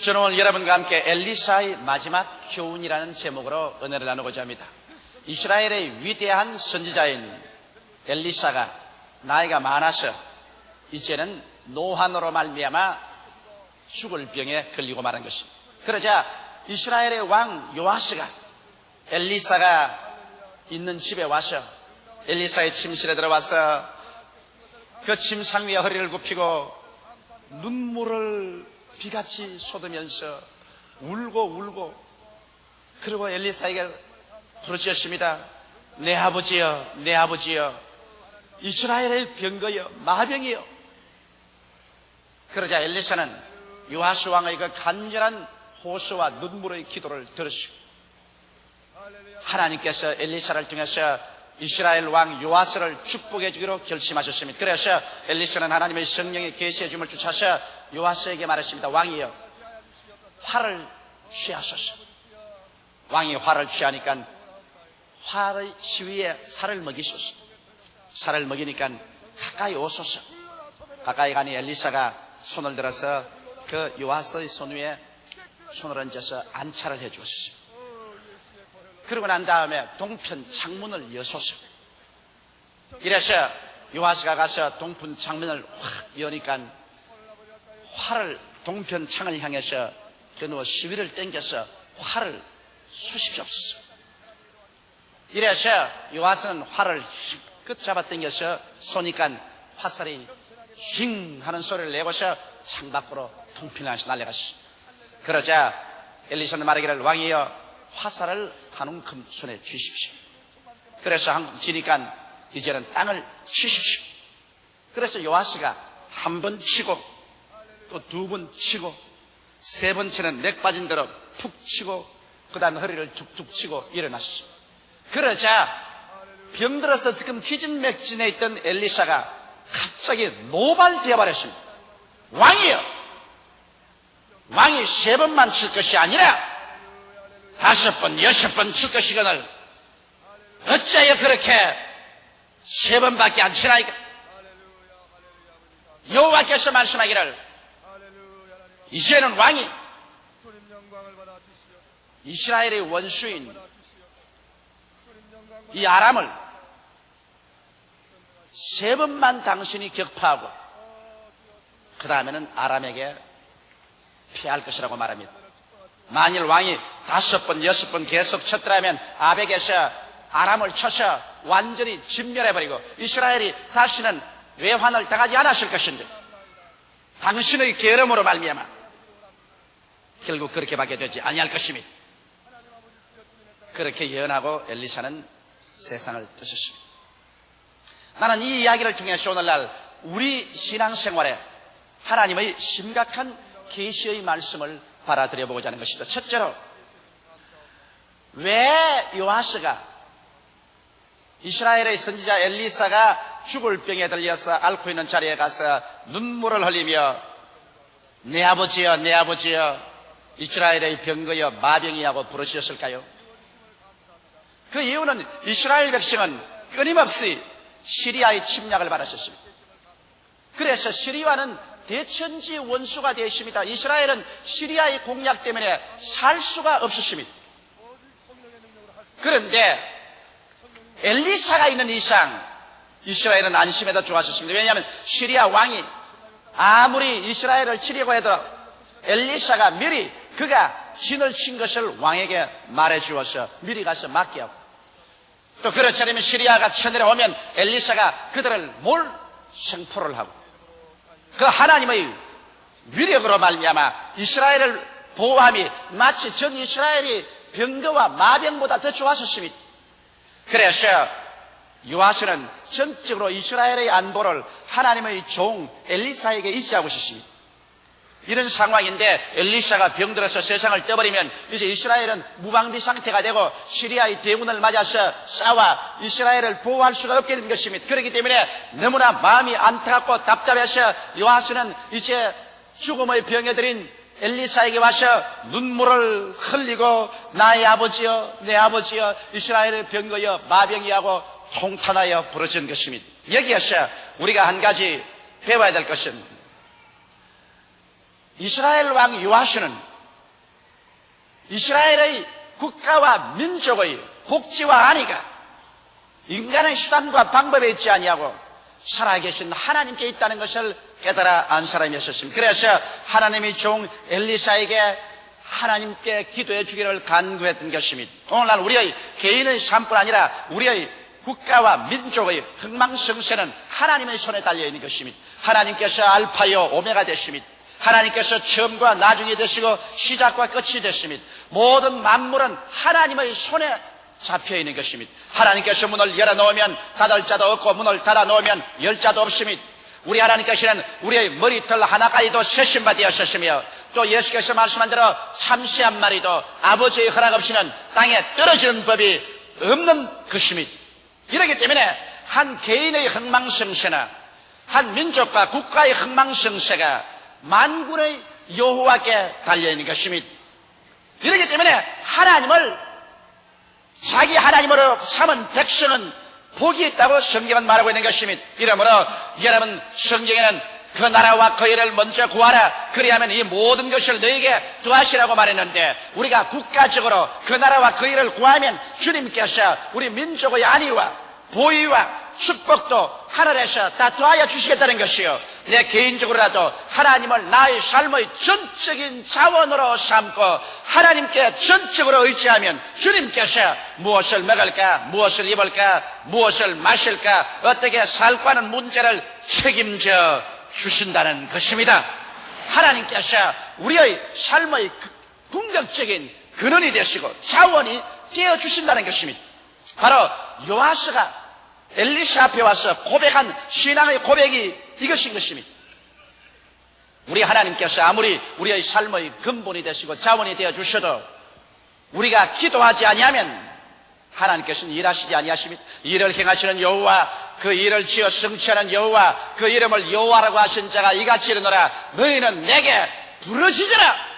저는 오늘 여러분과 함께 엘리사의 마지막 교훈이라는 제목으로 은혜를 나누고자 합니다. 이스라엘의 위대한 선지자인 엘리사가 나이가 많아서 이제는 노환으로 말미암아 죽을 병에 걸리고 말한 것입니다. 그러자 이스라엘의 왕 요아스가 엘리사가 있는 집에 와서 엘리사의 침실에 들어와서 그 침상 위에 허리를 굽히고 눈물을 비같이 쏟으면서 울고 울고 그리고 엘리사에게 부르짖었습니다. 내 아버지여, 내 아버지여, 이스라엘의 병거여, 마병이여. 그러자 엘리사는 요하스 왕의 그 간절한 호소와 눈물의 기도를 들으시고 하나님께서 엘리사를 통해서 이스라엘 왕 요아스를 축복해 주기로 결심하셨습니다. 그래서 엘리사는 하나님의 성령의 계시해 줌을 쫓아서 요아스에게 말했습니다. 왕이여, 화를 취하소서. 왕이 화를 취하니까 화의 시위에 살을 먹이소서. 살을 먹이니까 가까이 오소서. 가까이 가니 엘리사가 손을 들어서 그 요아스의 손 위에 손을 얹어서 안차를 해 주었습니다. 그러고 난 다음에 동편 창문을 여소서. 이래서 요하스가 가서 동편 창문을 확 여니까 활을 동편 창을 향해서 겨누어 시위를 땡겨서 활을 쏘십시옵소서. 이래서 요하스는 활을 힘껏 잡아 당겨서 쏘니까 화살이 쉥 하는 소리를 내고서 창 밖으로 동편을 향해서 날아갔습니다. 그러자 엘리사는 말하기를 왕이여 화살을 한 움큼 손에 쥐십시오. 그래서 한 지니까 이제는 땅을 치십시오. 그래서 요아스가 한 번 치고 또 두 번 치고 세 번째는 맥 빠진 대로 푹 치고 그 다음에 허리를 툭툭 치고 일어나셨습니다. 그러자 병들어서 지금 기진맥진에 있던 엘리사가 갑자기 노발되어 버렸습니다. 왕이여! 왕이 세 번만 칠 것이 아니라 다섯 번, 여섯 번칠 것이거늘 어찌하여 그렇게 세 번밖에 안 치나이까? 여호와께서 말씀하기를 이제는 왕이 이스라엘의 원수인 이 아람을 세 번만 당신이 격파하고 그 다음에는 아람에게 피할 것이라고 말합니다. 만일 왕이 다섯 번, 여섯 번 계속 쳤더라면 아벡에서 아람을 쳐서 완전히 진멸해버리고 이스라엘이 다시는 외환을 당하지 않았을 것인데 당신의 계름으로 말미암아 결국 그렇게밖에 되지 아니할 것입니다. 그렇게 예언하고 엘리사는 세상을 뜨셨습니다. 나는 이 이야기를 통해서 오늘날 우리 신앙생활에 하나님의 심각한 계시의 말씀을 받아들여 보고자 하는 것입니다. 첫째로 왜 요하스가 이스라엘의 선지자 엘리사가 죽을 병에 들려서 앓고 있는 자리에 가서 눈물을 흘리며 내 아버지여 내 아버지여 이스라엘의 병거여 마병이라고 부르셨을까요? 그 이유는 이스라엘 백성은 끊임없이 시리아의 침략을 받았었습니다. 그래서 시리아는 대천지 원수가 되었습니다. 이스라엘은 시리아의 공략 때문에 살 수가 없었습니다. 그런데 엘리사가 있는 이상 이스라엘은 안심해도 좋았었습니다. 왜냐하면 시리아 왕이 아무리 이스라엘을 치려고 해도 엘리사가 미리 그가 진을 친 것을 왕에게 말해 주어서 미리 가서 하고 또 그렇지 않으면 시리아가 쳐내려오면 엘리사가 그들을 몰 생포를 하고 그 하나님의 위력으로 말미암아 이스라엘을 보호함이 마치 전 이스라엘이 병거와 마병보다 더 좋았었습니다. 그래서 요하스는 전적으로 이스라엘의 안보를 하나님의 종 엘리사에게 의지하고 있었습니다. 이런 상황인데 엘리사가 병들어서 세상을 떠버리면 이제 이스라엘은 무방비 상태가 되고 시리아의 대군을 맞아서 싸워 이스라엘을 보호할 수가 없게 된 것입니다. 그렇기 때문에 너무나 마음이 안타깝고 답답해서 요하스는 이제 죽음의 병에 들인 엘리사에게 와서 눈물을 흘리고 나의 아버지여 내 아버지여 이스라엘의 병거여 마병이하고 통탄하여 부러진 것입니다. 여기에서 우리가 한 가지 배워야 될 것은 이스라엘 왕 요하스는 이스라엘의 국가와 민족의 복지와 안위가 인간의 수단과 방법에 있지 아니하고 살아계신 하나님께 있다는 것을 깨달아 안 사람이었습니다. 그래서 하나님이 종 엘리사에게 하나님께 기도해 주기를 간구했던 것입니다. 오늘날 우리의 개인의 삶뿐 아니라 우리의 국가와 민족의 흥망성쇠는 하나님의 손에 달려 있는 것입니다. 하나님께서 알파요 오메가 되십니다. 하나님께서 처음과 나중이 되시고 시작과 끝이 되십니다. 모든 만물은 하나님의 손에 잡혀 있는 것입니다. 하나님께서 문을 열어 놓으면 닫을 자도 없고 문을 닫아 놓으면 열 자도 없습니다. 우리 하나님께서는 우리의 머리털 하나까지도 세신바 되었으며 또 예수께서 말씀한 대로 참새 한 마리도 아버지의 허락 없이는 땅에 떨어지는 법이 없는 것입니다. 이러기 때문에 한 개인의 흥망성쇠나 한 민족과 국가의 흥망성쇠가 만군의 여호와께 달려있는 것입니다. 이러기 때문에 하나님을 자기 하나님으로 삼은 백성은 복이 있다고 성경은 말하고 있는 것입니다. 이러므로 여러분 성경에는 그 나라와 그 일을 먼저 구하라. 그리하면 이 모든 것을 너에게 더하시라고 말했는데 우리가 국가적으로 그 나라와 그 일을 구하면 주님께서 우리 민족의 안위와 보위와 축복도 하늘에서 다 더하여 주시겠다는 것이요. 내 개인적으로라도 하나님을 나의 삶의 전적인 자원으로 삼고 하나님께 전적으로 의지하면 주님께서 무엇을 먹을까, 무엇을 입을까, 무엇을 마실까, 어떻게 살까 하는 문제를 책임져 주신다는 것입니다. 하나님께서 우리의 삶의 궁극적인 근원이 되시고 자원이 되어 주신다는 것입니다. 바로 요하스가 엘리사 앞에 와서 고백한 신앙의 고백이 이것인 것입니다. 우리 하나님께서 아무리 우리의 삶의 근본이 되시고 자원이 되어 주셔도 우리가 기도하지 아니하면 하나님께서는 일하시지 아니하십니다. 일을 행하시는 여호와 그 일을 지어 성취하는 여호와 그 이름을 여호와라고 하신 자가 이같이 이르노라 너희는 내게 부르짖으라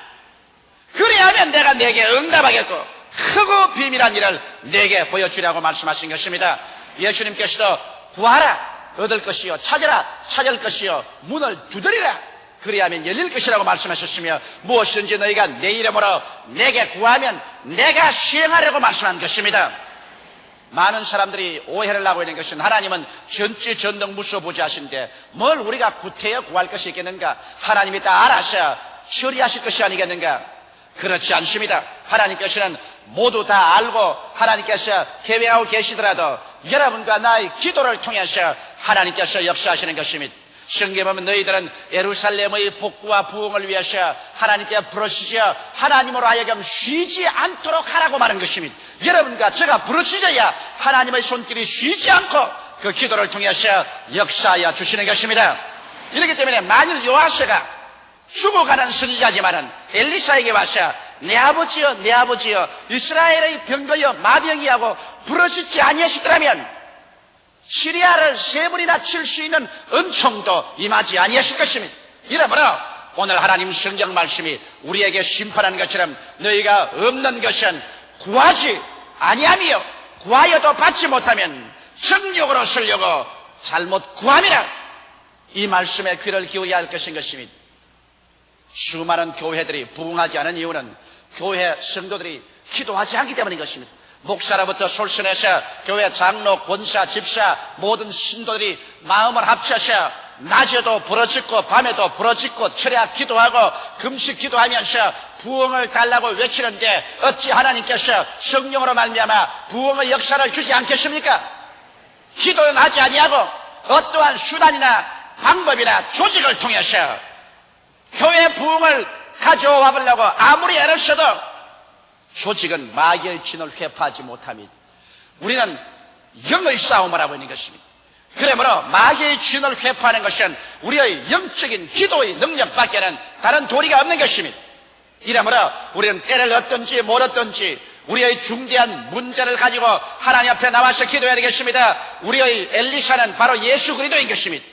그리하면 내가 내게 응답하겠고 크고 비밀한 일을 내게 보여주라고 말씀하신 것입니다. 예수님께서도 구하라 얻을 것이요 찾으라 찾을 것이요 문을 두드리라 그리하면 열릴 것이라고 말씀하셨으며 무엇이든지 너희가 내 이름으로 내게 구하면 내가 시행하려고 말씀한 것입니다. 많은 사람들이 오해를 하고 있는 것은 하나님은 전지 전능 무소부지하신데 뭘 우리가 구태여 구할 것이 있겠는가? 하나님이 다 알아서 처리하실 것이 아니겠는가? 그렇지 않습니다. 하나님께서는 모두 다 알고 하나님께서 계획하고 계시더라도 여러분과 나의 기도를 통해서 하나님께서 역사하시는 것입니다. 성경에 보면 너희들은 예루살렘의 복구와 부흥을 위해서 하나님께 부르시져 하나님으로 하여금 쉬지 않도록 하라고 말한 것입니다. 여러분과 제가 부르시져야 하나님의 손길이 쉬지 않고 그 기도를 통해서 역사하여 주시는 것입니다. 이렇기 때문에 만일 요하스가 죽어가는 선지자지만은 엘리사에게 와서 내 아버지여 내 아버지여 이스라엘의 병거여 마병이하고 부러지지 아니하시더라면 시리아를 세 번이나 칠 수 있는 은총도 임하지 아니하실 것입니다. 이러므로 오늘 하나님 성경 말씀이 우리에게 심판하는 것처럼 너희가 없는 것은 구하지 아니하며 구하여도 받지 못하면 정욕으로 쓰려고 잘못 구함이라 이 말씀에 귀를 기울여야 할 것인 것입니다. 수많은 교회들이 부흥하지 않은 이유는 교회 성도들이 기도하지 않기 때문인 것입니다. 목사로부터 솔선해서 교회 장로, 권사, 집사 모든 신도들이 마음을 합쳐서 낮에도 부러짓고 밤에도 부러짓고 철야 기도하고 금식 기도하면서 부흥을 달라고 외치는데 어찌 하나님께서 성령으로 말미암아 부흥의 역사를 주지 않겠습니까? 기도는 하지 아니하고 어떠한 수단이나 방법이나 조직을 통해서 교회 부흥을 가져와 보려고 아무리 애를 써도 조직은 마귀의 진을 회파하지 못합니다. 우리는 영의 싸움을 하고 있는 것입니다. 그러므로 마귀의 진을 회파하는 것은 우리의 영적인 기도의 능력밖에는 다른 도리가 없는 것입니다. 이러므로 우리는 때를 얻든지 못 얻든지 우리의 중대한 문제를 가지고 하나님 앞에 나와서 기도해야 되겠습니다. 우리의 엘리사는 바로 예수 그리스도인 것입니다.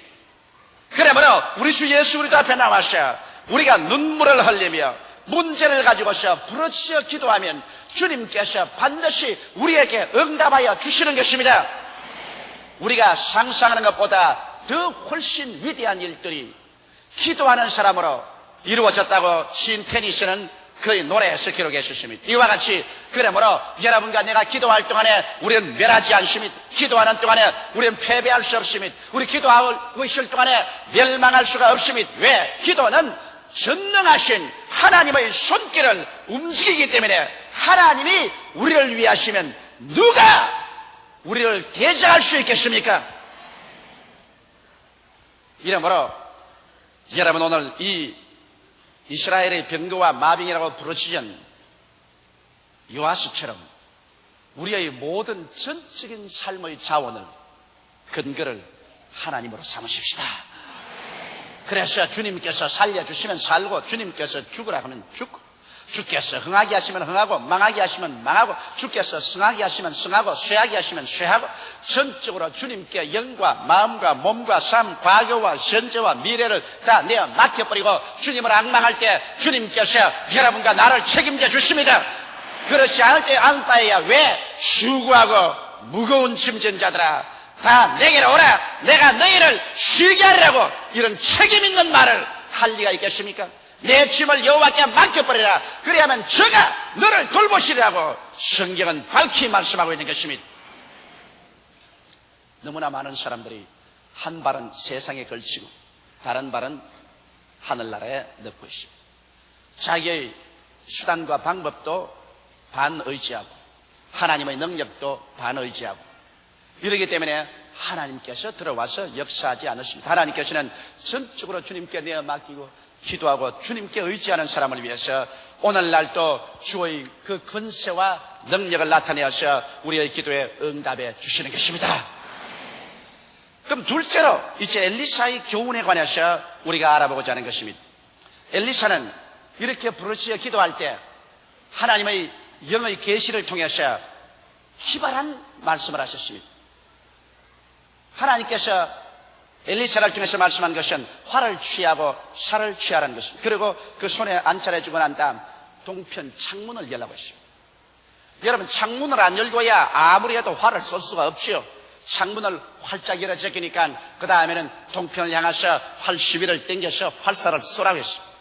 그러므로 우리 주 예수 그리스도 앞에 나와서 우리가 눈물을 흘리며 문제를 가지고서 부르짖어 기도하면 주님께서 반드시 우리에게 응답하여 주시는 것입니다. 우리가 상상하는 것보다 더 훨씬 위대한 일들이 기도하는 사람으로 이루어졌다고 신 테니스는 그의 노래에서 기록했었습니다. 이와 같이 그러므로 여러분과 내가 기도할 동안에 우리는 멸하지 않습니다. 기도하는 동안에 우리는 패배할 수 없습니다. 우리 기도하고 있을 동안에 멸망할 수가 없습니다. 왜? 기도는 전능하신 하나님의 손길을 움직이기 때문에 하나님이 우리를 위하시면 누가 우리를 대적할 수 있겠습니까? 이러므로 여러분 오늘 이 이스라엘의 병거와 마병이라고 부르짖은 요아스처럼 우리의 모든 전적인 삶의 자원을 근거를 하나님으로 삼으십시다. 그래서 주님께서 살려주시면 살고 주님께서 죽으라 하면 죽고 주께서 흥하게 하시면 흥하고 망하게 하시면 망하고 주께서 승하게 하시면 승하고 쇠하게 하시면 쇠하고 전적으로 주님께 영과 마음과 몸과 삶, 과거와 현재와 미래를 다 내어 맡겨버리고 주님을 악망할 때 주님께서 여러분과 나를 책임져 주십니다. 그렇지 않을 때 안바에야 왜 수고하고 무거운 짐진 자들아 다 내게로 오라. 내가 너희를 쉬게 하리라고 이런 책임 있는 말을 할 리가 있겠습니까? 내 짐을 여호와께 맡겨버리라. 그래야만 저가 너를 돌보시리라고 성경은 밝히 말씀하고 있는 것입니다. 너무나 많은 사람들이 한 발은 세상에 걸치고 다른 발은 하늘나라에 넣고 있습니다. 자기의 수단과 방법도 반의지하고 하나님의 능력도 반의지하고 이러기 때문에 하나님께서 들어와서 역사하지 않으십니다. 하나님께서는 전적으로 주님께 내어 맡기고 기도하고 주님께 의지하는 사람을 위해서 오늘날도 주의 그 권세와 능력을 나타내어서 우리의 기도에 응답해 주시는 것입니다. 그럼 둘째로 이제 엘리사의 교훈에 관해서 우리가 알아보고자 하는 것입니다. 엘리사는 이렇게 부르짖어 기도할 때 하나님의 영의 계시를 통해서 기발한 말씀을 하셨습니다. 하나님께서 엘리사를 통해서 말씀한 것은 화를 취하고 살을 취하라는 것입니다. 그리고 그 손에 안찰해 주고 난 다음 동편 창문을 열라고 했습니다. 여러분 창문을 안 열고야 아무리 해도 화를 쏠 수가 없지요. 창문을 활짝 열어 제끼니까 그 다음에는 동편을 향해서 활 시비를 땡겨서 활사를 쏘라고 했습니다.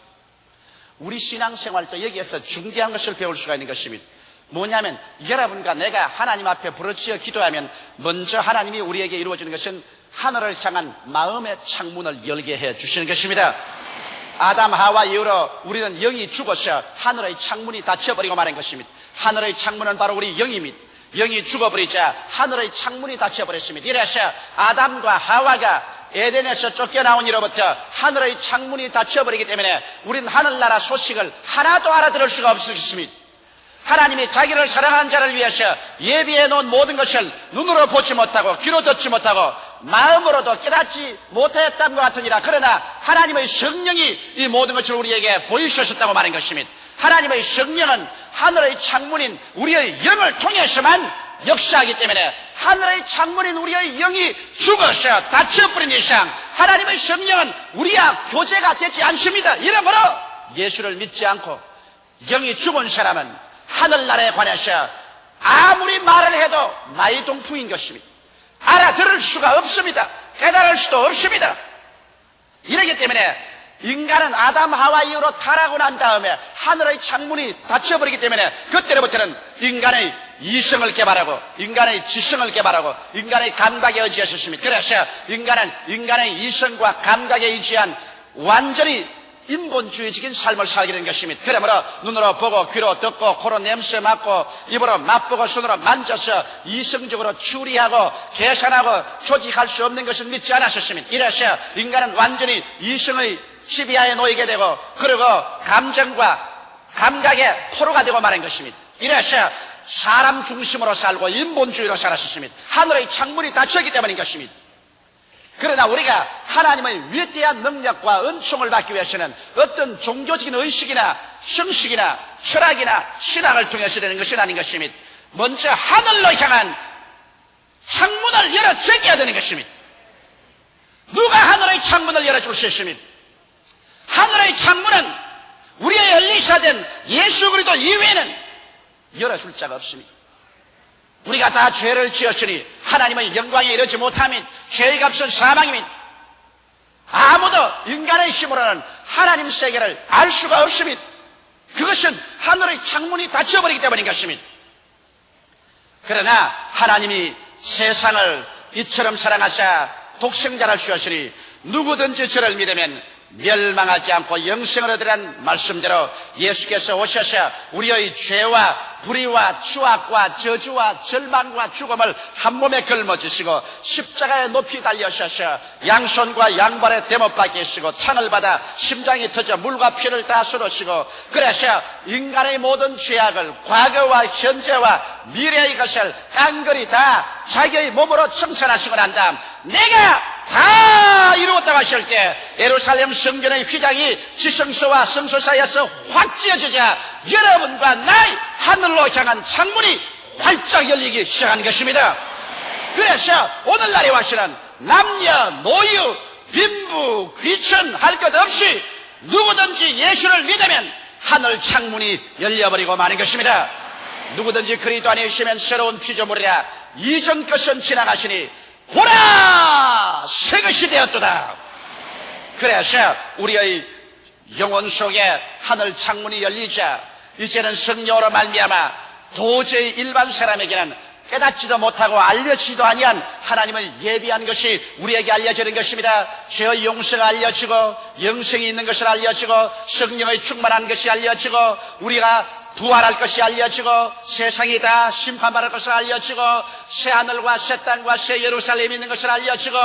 우리 신앙생활도 여기에서 중대한 것을 배울 수가 있는 것입니다. 뭐냐면 여러분과 내가 하나님 앞에 부르짖어 기도하면 먼저 하나님이 우리에게 이루어지는 것은 하늘을 향한 마음의 창문을 열게 해 주시는 것입니다. 아담 하와 이후로 우리는 영이 죽어서 하늘의 창문이 닫혀버리고 말한 것입니다. 하늘의 창문은 바로 우리 영입니다. 영이 죽어버리자 하늘의 창문이 닫혀버렸습니다. 이래서 아담과 하와가 에덴에서 쫓겨나온 이로부터 하늘의 창문이 닫혀버리기 때문에 우리는 하늘나라 소식을 하나도 알아들을 수가 없었습니다. 하나님이 자기를 사랑하는 자를 위해서 예비해 놓은 모든 것을 눈으로 보지 못하고 귀로 듣지 못하고 마음으로도 깨닫지 못했던 것 같으니라 그러나 하나님의 성령이 이 모든 것을 우리에게 보이셨다고 말한 것입니다. 하나님의 성령은 하늘의 창문인 우리의 영을 통해서만 역사하기 때문에 하늘의 창문인 우리의 영이 죽어서 닫혀버린 이상 하나님의 성령은 우리와 교제가 되지 않습니다. 이러므로 예수를 믿지 않고 영이 죽은 사람은 하늘나라에 관해서 아무리 말을 해도 마이동풍인 것입니다. 알아들을 수가 없습니다. 깨달을 수도 없습니다. 이러기 때문에 인간은 아담 하와 이후로 타락하고 난 다음에 하늘의 창문이 닫혀버리기 때문에 그때로부터는 인간의 이성을 개발하고 인간의 지성을 개발하고 인간의 감각에 의지했었습니다. 그래서 인간은 인간의 이성과 감각에 의지한 완전히 인본주의적인 삶을 살게 된 것입니다. 그러므로 눈으로 보고 귀로 듣고 코로 냄새 맡고 입으로 맛보고 손으로 만져서 이성적으로 추리하고 계산하고 조직할 수 없는 것을 믿지 않았었습니다. 이래서 인간은 완전히 이성의 지배하에 놓이게 되고 그리고 감정과 감각의 포로가 되고 말한 것입니다. 이래서 사람 중심으로 살고 인본주의로 살았었습니다. 하늘의 창문이 닫혔기 때문인 것입니다. 그러나 우리가 하나님의 위대한 능력과 은총을 받기 위해서는 어떤 종교적인 의식이나 형식이나 철학이나 신앙을 통해서 되는 것이 아닌 것입니다. 먼저 하늘로 향한 창문을 열어 제껴야 되는 것입니다. 누가 하늘의 창문을 열어줄 수 있습니다. 하늘의 창문은 우리의 엘리사 된 예수 그리도 이외에는 열어줄 자가 없습니다. 우리가 다 죄를 지었으니 하나님의 영광에 이르지 못하면 죄의 값은 사망입니다. 아무도 인간의 힘으로는 하나님 세계를 알 수가 없습니다. 그것은 하늘의 창문이 닫혀버리기 때문인 것입니다. 그러나 하나님이 세상을 이처럼 사랑하사 독생자를 주셨으니 누구든지 저를 믿으면 멸망하지 않고 영생을 얻으란 말씀대로 예수께서 오셔서 우리의 죄와 불의와 추악과 저주와 절망과 죽음을 한 몸에 걸머지시고 십자가에 높이 달려셔서 양손과 양발에 대못 박히시고 창을 받아 심장이 터져 물과 피를 다 쏟으시고 그래서 인간의 모든 죄악을 과거와 현재와 미래의 것을 깡그리 다 자기의 몸으로 청산하시고 난 다음 내가 다 이루었다고 하실 때 예루살렘 성전의 휘장이 지성소와 성소 사이에서 확 찢어지자 여러분과 나의 하늘로 향한 창문이 활짝 열리기 시작한 것입니다. 그래서 오늘날에 와시는 남녀, 노유, 빈부, 귀천 할 것 없이 누구든지 예수를 믿으면 하늘 창문이 열려버리고 마는 것입니다. 누구든지 그리도 안에 있으면 새로운 피조물이라 이전 것은 지나가시니 보라 새 것이 되었도다. 그래서 우리의 영혼 속에 하늘 창문이 열리자 이제는 성령으로 말미암아 도저히 일반 사람에게는 깨닫지도 못하고 알려지도 아니한 하나님을 예비한 것이 우리에게 알려지는 것입니다. 죄의 용서가 알려지고 영생이 있는 것을 알려지고 성령의 충만한 것이 알려지고 우리가 부활할 것이 알려지고 세상이 다 심판받을 것을 알려지고 새 하늘과 새 땅과 새 예루살렘이 있는 것을 알려지고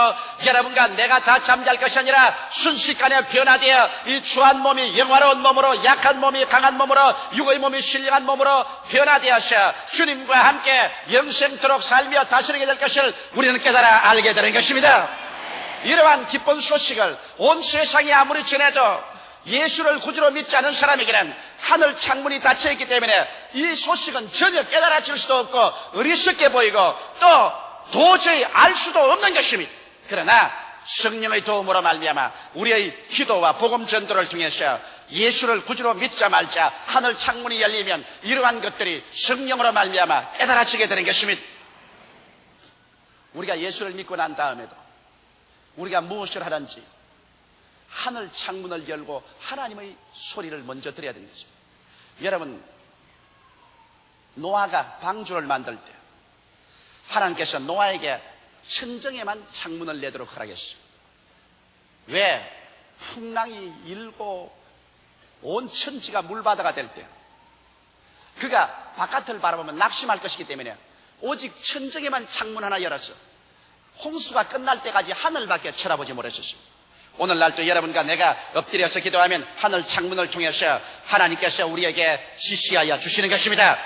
여러분과 내가 다 잠잘 것이 아니라 순식간에 변화되어 이 주한 몸이 영화로운 몸으로 약한 몸이 강한 몸으로 육의 몸이 신령한 몸으로 변화되어서 주님과 함께 영생토록 살며 다스리게 될 것을 우리는 깨달아 알게 되는 것입니다. 이러한 기쁜 소식을 온 세상이 아무리 전해도 예수를 구주로 믿지 않은 사람에게는 하늘 창문이 닫혀 있기 때문에 이 소식은 전혀 깨달아질 수도 없고 어리석게 보이고 또 도저히 알 수도 없는 것입니다. 그러나 성령의 도움으로 말미암아 우리의 기도와 복음 전도를 통해서 예수를 구주로 믿자 말자 하늘 창문이 열리면 이러한 것들이 성령으로 말미암아 깨달아지게 되는 것입니다. 우리가 예수를 믿고 난 다음에도 우리가 무엇을 하는지 하늘 창문을 열고 하나님의 소리를 먼저 들어야 되는 것입니다. 여러분, 노아가 방주를 만들 때 하나님께서 노아에게 천정에만 창문을 내도록 허락했습니다. 왜? 풍랑이 일고 온 천지가 물바다가 될 때 그가 바깥을 바라보면 낙심할 것이기 때문에 오직 천정에만 창문 하나 열어서 홍수가 끝날 때까지 하늘밖에 쳐다보지 못했었습니다. 오늘날도 여러분과 내가 엎드려서 기도하면 하늘 창문을 통해서 하나님께서 우리에게 지시하여 주시는 것입니다.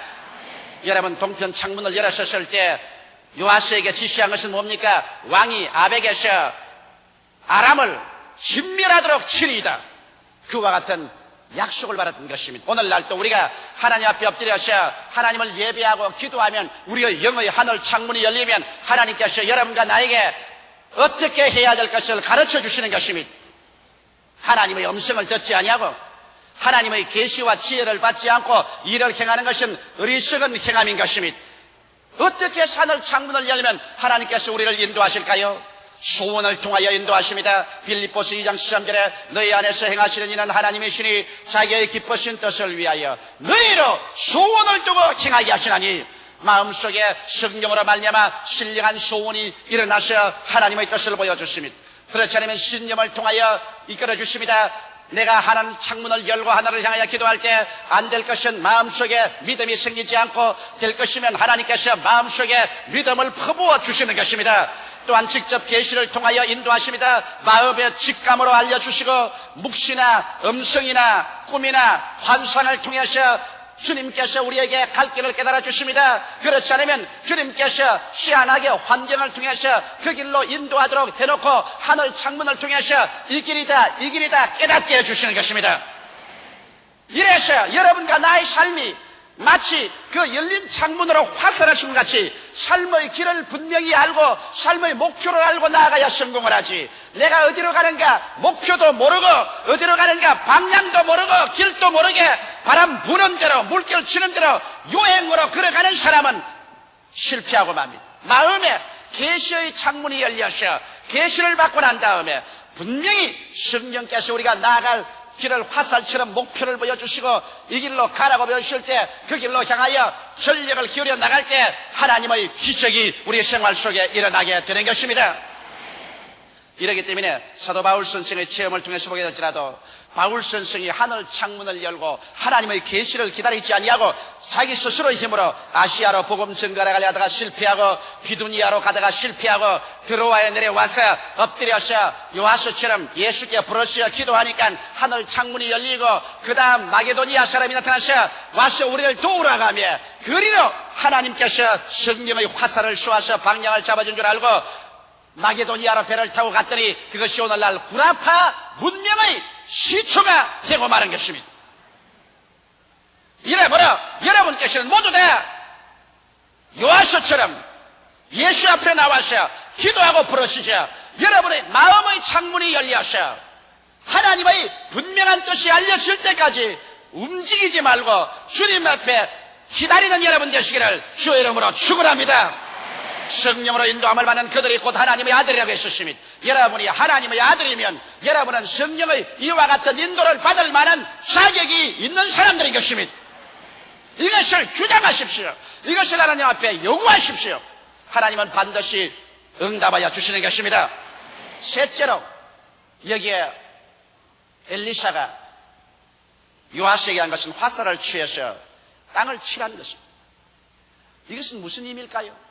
여러분 동편 창문을 열었었을 때 요아스에게 지시한 것은 뭡니까? 왕이 아벡에서 아람을 진멸하도록 치리이다. 그와 같은 약속을 받았던 것입니다. 오늘날 또 우리가 하나님 앞에 엎드려서 하나님을 예배하고 기도하면 우리의 영의 하늘 창문이 열리면 하나님께서 여러분과 나에게 어떻게 해야 될 것을 가르쳐 주시는 것입니다. 하나님의 음성을 듣지 아니하고 하나님의 계시와 지혜를 받지 않고 일을 행하는 것은 어리석은 행함인 것입니다. 어떻게 산을 창문을 열면 하나님께서 우리를 인도하실까요? 소원을 통하여 인도하십니다. 빌립보스 2장 13절에 너희 안에서 행하시는 이는 하나님이시니 자기의 기쁘신 뜻을 위하여 너희로 소원을 두고 행하게 하시나니 마음속에 성령으로 말미암아 신령한 소원이 일어나서 하나님의 뜻을 보여주십니다. 그렇지 않으면 신념을 통하여 이끌어 주십니다. 내가 하나님 창문을 열고 하나를 향하여 기도할 때 안 될 것은 마음속에 믿음이 생기지 않고 될 것이면 하나님께서 마음속에 믿음을 퍼부어 주시는 것입니다. 또한 직접 계시를 통하여 인도하십니다. 마음의 직감으로 알려주시고 묵시나 음성이나 꿈이나 환상을 통해서 주님께서 우리에게 갈 길을 깨달아 주십니다. 그렇지 않으면 주님께서 희한하게 환경을 통해서 그 길로 인도하도록 해놓고 하늘 창문을 통해서 이 길이다, 이 길이다 깨닫게 해주시는 것입니다. 이래서 여러분과 나의 삶이 마치 그 열린 창문으로 화살하신 같이 삶의 길을 분명히 알고 삶의 목표를 알고 나아가야 성공을 하지. 내가 어디로 가는가 목표도 모르고 어디로 가는가 방향도 모르고 길도 모르게 바람 부는 대로 물결 치는 대로 요행으로 걸어가는 사람은 실패하고 맙니다. 마음에 계시의 창문이 열려서 계시를 받고 난 다음에 분명히 성령께서 우리가 나아갈 길을 화살처럼 목표를 보여주시고 이 길로 가라고 보여주실 때 그 길로 향하여 전력을 기울여 나갈 때 하나님의 기적이 우리 생활 속에 일어나게 되는 것입니다. 이러기 때문에 사도 바울 선생의 체험을 통해서 보게 될지라도 바울 선생이 하늘 창문을 열고 하나님의 계시를 기다리지 아니하고 자기 스스로의 힘으로 아시아로 복음 증거를 가려다가 실패하고 비두니아로 가다가 실패하고 드로아에 내려와서 엎드려서 요하스처럼 예수께 부르시어 기도하니까 하늘 창문이 열리고 그 다음 마게도니아 사람이 나타나서 와서 우리를 도우러 가며 그리로 하나님께서 성령의 화살을 쏘아서 방향을 잡아준 줄 알고 마게도니아로 배를 타고 갔더니 그것이 오늘날 구라파 문명의 시초가 되고 마는 것입니다. 이래버려 여러분께서는 모두 다 요하서처럼 예수 앞에 나와서 기도하고 부르시죠. 여러분의 마음의 창문이 열려서 하나님의 분명한 뜻이 알려질 때까지 움직이지 말고 주님 앞에 기다리는 여러분 되시기를 주의 이름으로 축원합니다. 성령으로 인도함을 받는 그들이 곧 하나님의 아들이라고 했었습니다. 여러분이 하나님의 아들이면 여러분은 성령의 이와 같은 인도를 받을 만한 자격이 있는 사람들인 것입니다. 이것을 주장하십시오. 이것을 하나님 앞에 요구하십시오. 하나님은 반드시 응답하여 주시는 것입니다. 셋째로 여기에 엘리샤가 요하스에게 한 것은 화살을 취해서 땅을 칠하는 것입니다. 이것은 무슨 의미일까요?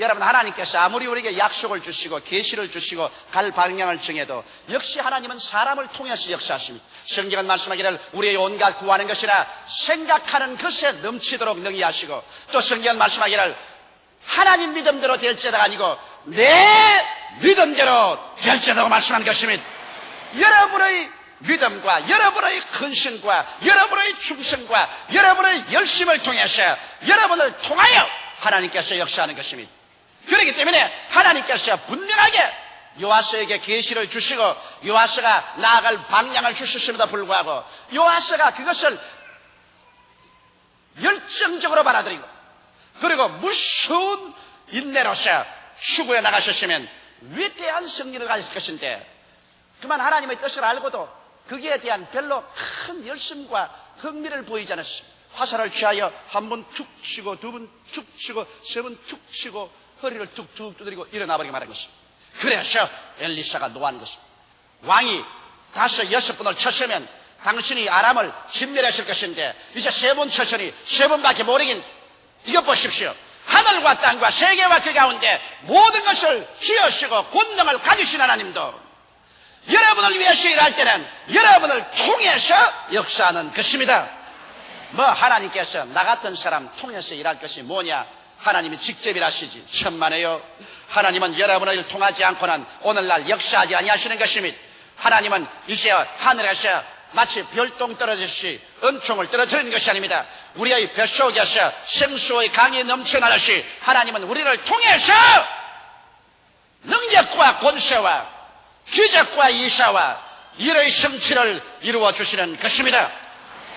여러분 하나님께서 아무리 우리에게 약속을 주시고 계시를 주시고 갈 방향을 정해도 역시 하나님은 사람을 통해서 역사하십니다. 성경은 말씀하기를 우리의 온갖 구하는 것이나 생각하는 것에 넘치도록 능히 하시고 또 성경은 말씀하기를 하나님 믿음대로 될지가 아니고 내 믿음대로 될지라고 말씀한 것입니다. 여러분의 믿음과 여러분의 근신과 여러분의 충성과 여러분의 열심을 통해서 여러분을 통하여 하나님께서 역사하는 것입니다. 그렇기 때문에 하나님께서 분명하게 요하스에게 계시를 주시고 요하스가 나아갈 방향을 주셨음에도 불구하고 요하스가 그것을 열정적으로 받아들이고 그리고 무서운 인내로서 추구해 나가셨으면 위대한 승리를 가졌을 것인데 그만 하나님의 뜻을 알고도 거기에 대한 별로 큰 열심과 흥미를 보이지 않았습니다. 화살을 취하여 한 번 툭 치고 두 번 툭 치고 세 번 툭 치고 허리를 툭툭 두드리고 일어나 버리게 말한 것입니다. 그래서 엘리사가 노한 것입니다. 왕이 다섯 여섯 번을 쳤으면 당신이 아람을 진멸했을 것인데 이제 세 번 쳤으니 세 번밖에 모르긴 이것 보십시오. 하늘과 땅과 세계와 그 가운데 모든 것을 지으시고 권능을 가지신 하나님도 여러분을 위해서 일할 때는 여러분을 통해서 역사하는 것입니다. 뭐 하나님께서 나 같은 사람 통해서 일할 것이 뭐냐? 하나님이 직접 일하시지 천만에요. 하나님은 여러분을 통하지 않고는 오늘날 역사하지 아니하시는 것입니다. 하나님은 이제 하늘에서 마치 별똥 떨어지듯이 은총을 떨어뜨리는 것이 아닙니다. 우리의 뱃속에서 생수의 강이 넘쳐나듯이 하나님은 우리를 통해서 능력과 권세와 기적과 이사와 일의 성취를 이루어 주시는 것입니다.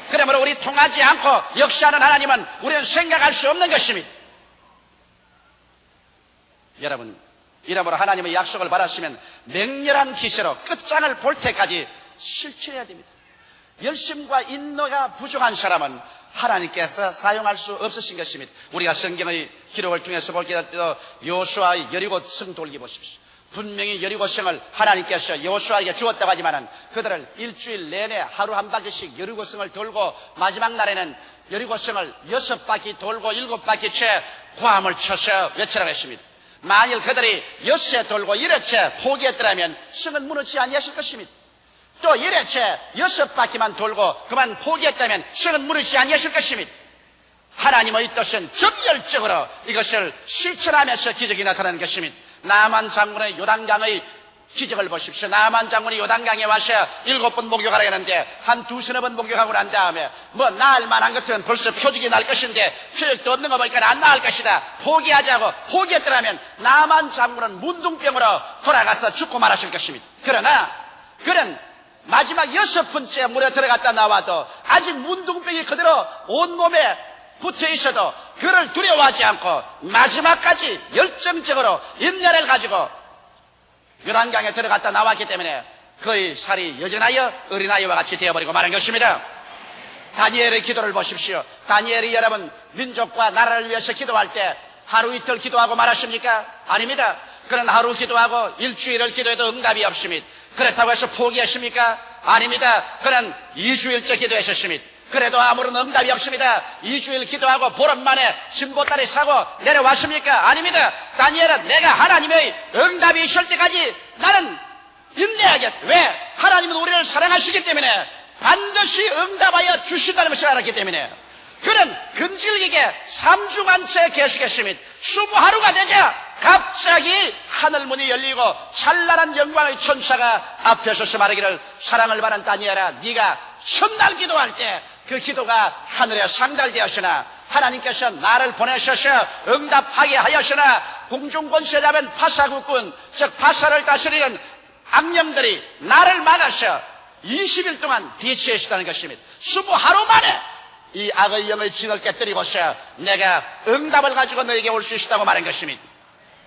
그러므로 우리 통하지 않고 역사하는 하나님은 우리는 생각할 수 없는 것입니다. 여러분, 이러므로 하나님의 약속을 받았으면 맹렬한 기세로 끝장을 볼 때까지 실천해야 됩니다. 열심과 인노가 부족한 사람은 하나님께서 사용할 수 없으신 것입니다. 우리가 성경의 기록을 통해서 보게 될 때도 요수아의 여리고 성 돌기 보십시오. 분명히 여리고 성을 하나님께서 요수아에게 주었다고 하지만은 그들을 일주일 내내 하루 한 바퀴씩 여리고 성을 돌고 마지막 날에는 여리고 성을 여섯 바퀴 돌고 일곱 바퀴 채 고함을 쳐서 외치라고 했습니다. 만일 그들이 여섯 돌고 일회채 포기했더라면 성은 무너지지 아니했을 것입니다. 또 일회채 여섯 바퀴만 돌고 그만 포기했다면 성은 무너지지 아니했을 것입니다. 하나님의 뜻은 정열적으로 이것을 실천하면서 기적이 나타나는 것입니다. 나만 장군의 요단강의 기적을 보십시오. 나만 장군이 요단강에 와서 일곱 번 목욕하라 했는데 한 두서너 번 목욕하고 난 다음에 뭐 나을 만한 것은 벌써 표적이 날 것인데 표적도 없는 거 보니까 안 나을 것이다. 포기하자고 포기했더라면 나만 장군은 문둥병으로 돌아가서 죽고 말았을 것입니다. 그러나 그는 마지막 여섯 번째 물에 들어갔다 나와도 아직 문둥병이 그대로 온몸에 붙어 있어도 그를 두려워하지 않고 마지막까지 열정적으로 인내를 가지고 요단강에 들어갔다 나왔기 때문에 그의 살이 여전하여 어린아이와 같이 되어버리고 마는 것입니다. 다니엘의 기도를 보십시오. 다니엘이 여러분 민족과 나라를 위해서 기도할 때 하루 이틀 기도하고 말하십니까? 아닙니다. 그는 하루 기도하고 일주일을 기도해도 응답이 없습니다. 그렇다고 해서 포기하십니까? 아닙니다. 그는 2주일째 기도하셨습니다. 그래도 아무런 응답이 없습니다. 2주일 기도하고 보름 만에 진보다리 사고 내려왔습니까? 아닙니다. 다니엘은 내가 하나님의 응답이 있을 때까지 나는 인내하겠. 왜? 하나님은 우리를 사랑하시기 때문에 반드시 응답하여 주신다는 것을 알았기 때문에 그는 근질기게 삼중한채 계속했습니다. 스무 하루가 되자 갑자기 하늘 문이 열리고 찬란한 영광의 천사가 앞에 서서 말하기를 사랑을 받은 다니엘아 네가 첫날 기도할 때 그 기도가 하늘에 상달되었으나 하나님께서 나를 보내셔서 응답하게 하였으나 공중권세자면 파사국군 즉 파사를 다스리는 악령들이 나를 막아서 20일 동안 대치하시다는 것입니다. 스무 하루 만에 이 악의 영의 진을 깨뜨리고서 내가 응답을 가지고 너에게 올 수 있다고 말한 것입니다.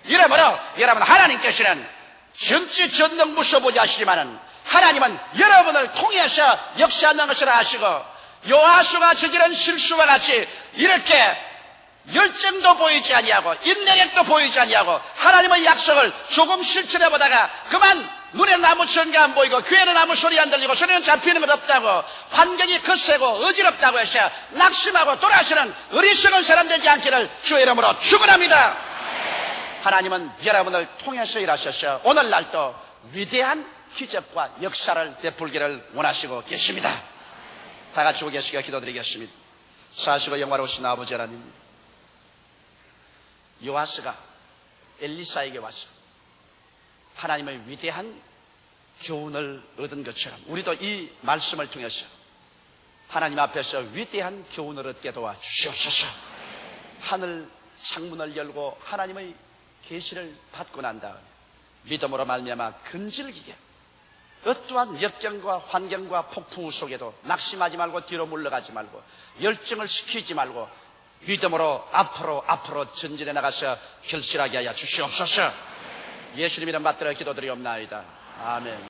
이러므로 여러분 하나님께서는 전지 전능 무서 보지 하시지만은 하나님은 여러분을 통해서 역사하는 것을 아시고 요하수가 저지른 실수와 같이 이렇게 열정도 보이지 아니하고 인내력도 보이지 아니하고 하나님의 약속을 조금 실천해 보다가 그만 눈에 나무 전가 안 보이고 귀에는 아무 소리 안 들리고 소리는 잡히는 것 없다고 환경이 거세고 어지럽다고 해서 낙심하고 돌아서는 어리석은 사람 되지 않기를 주의 이름으로 축원합니다. 하나님은 여러분을 통해서 일하셔서 오늘날도 위대한 기적과 역사를 베풀기를 원하시고 계십니다. 다 같이 하시게 기도드리겠습니다. 사시고 영화로우신 아버지 하나님, 요하스가 엘리사에게 와서 하나님의 위대한 교훈을 얻은 것처럼 우리도 이 말씀을 통해서 하나님 앞에서 위대한 교훈을 얻게 도와 주시옵소서. 하늘 창문을 열고 하나님의 계시를 받고 난 다음에 믿음으로 말미암아 근질기게 어떠한 역경과 환경과 폭풍 속에도 낙심하지 말고 뒤로 물러가지 말고 열정을 식히지 말고 믿음으로 앞으로 앞으로 전진해 나가서 결실하게 하여 주시옵소서. 예수님 이름 받들어 기도드리옵나이다. 아멘.